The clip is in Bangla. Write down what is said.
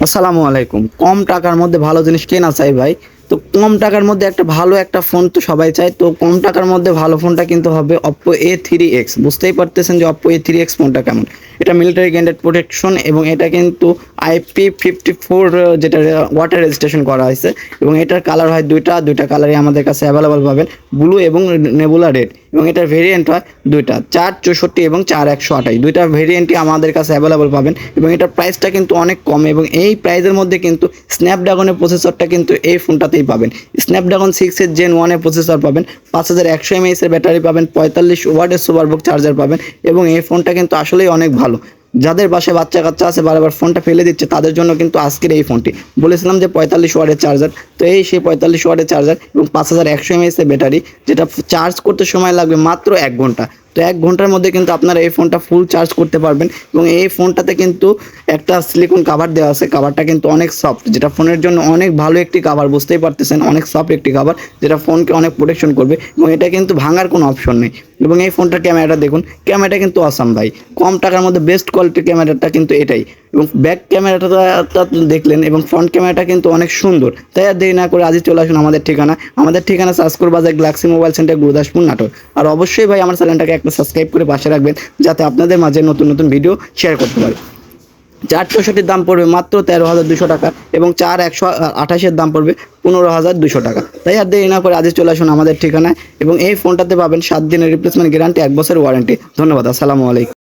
আসসালামু আলাইকুম। কম টাকার মধ্যে ভালো জিনিস কেনা চাই ভাই? তো কম টাকার মধ্যে একটা ভালো একটা ফোন তো সবাই চায়। তো কম টাকার মধ্যে ভালো ফোনটা কিন্তু হবে অপ্পো এ থ্রি এক্স বুঝতেই পারতেছেন যে অপ্পো এ থ্রি এক্স ফোনটা কেমন। এটা মিলিটারি গ্যান্ডেড প্রোটেকশন এবং এটা কিন্তু আইপি ফিফটি ফোর যেটা ওয়াটার রেজিস্ট্রেশন করা হয়েছে। এবং এটার কালার হয় দুইটা দুইটা কালারই আমাদের কাছে অ্যাভেলেবল পাবেন। ব্লু এবং নেবুলা রেড এবং এটার ভেরিয়েন্ট হয় দুইটা, চার চৌষট্টি এবং চার একশো আঠাশ। দুইটা ভেরিয়েন্টই আমাদের কাছে অ্যাভেলেবল পাবেন। এবং এটার প্রাইসটা কিন্তু অনেক কম এবং এই প্রাইসের মধ্যে কিন্তু স্ন্যাপড্রাগনের প্রসেসরটা কিন্তু এই ফোনটাতেই পাবেন। স্ন্যাপড্রাগন সিক্সের জেন ওয়ানের প্রসেসর পাবেন, পাঁচ হাজার একশো এমএএসের ব্যাটারি পাবেন, পঁয়তাল্লিশ ওয়ার্ডের সুপারবুক চার্জার পাবেন এবং এই ফোনটা কিন্তু আসলেই অনেক ভালো। যাদের বাসায় বাচ্চা কাচ্চা আছে, বারবার ফোনটা ফেলে দিচ্ছে, তাদের জন্য কিন্তু আজকের এই ফোনটি বলেছিলাম যে পঁয়তাল্লিশ ওয়ার্ডের চার্জার তো এই সেই পঁয়তাল্লিশ ওয়ার্ডের চার্জার এবং পাঁচ হাজার একশো এমএএসের ব্যাটারি, যেটা চার্জ করতে সময় লাগবে মাত্র এক ঘণ্টা। তো এক ঘণ্টার মধ্যে কিন্তু আপনারা এই ফোনটা ফুল চার্জ করতে পারবেন এবং এই ফোনটাতে কিন্তু একটা সিলিকন কাভার দেওয়া আছে। কাভারটা কিন্তু অনেক সফট যেটা ফোনের জন্য অনেক ভালো একটি কাভার বুঝতেই পারতেছেন? অনেক সফট একটি কাভার যেটা ফোনকে অনেক প্রোটেকশন করবে এবং এটা কিন্তু ভাঙার কোনো অপশন নেই। এবং এই ফোনটার ক্যামেরাটা দেখুন ক্যামেরাটা কিন্তু আসাম ভাই। কম টাকার মধ্যে বেস্ট কোয়ালিটির ক্যামেরাটা কিন্তু এটাই। এবং ব্যাক ক্যামেরাটা দেখলেন এবং ফ্রন্ট ক্যামেরাটা কিন্তু অনেক সুন্দর। তাই আর দেরি না করে আজই চলে আসুন আমাদের ঠিকানা। আমাদের ঠিকানা সার্চকর বাজার galaxy mobile centre Gurudaspur Natore আর অবশ্যই ভাই আমার চ্যানেলটাকে একটা সাবস্ক্রাইব করে পাশে রাখবেন, যাতে আপনাদের মাঝে নতুন নতুন ভিডিও শেয়ার করতে পারি। চার চৌষট্টির দাম পড়বে মাত্র তেরো হাজার দুশো টাকা এবং চার একশো আঠাশের দাম পড়বে পনেরো হাজার দুশো টাকা। তাই আর দেরি না করে আজই চলে আসুন আমাদের ঠিকানায় এবং এই ফোনটাতে পাবেন সাত দিনের রিপ্লেসমেন্ট গ্যারান্টি এক বছরের ওয়ারেন্টি ধন্যবাদ, আসসালামু আলাইকুম।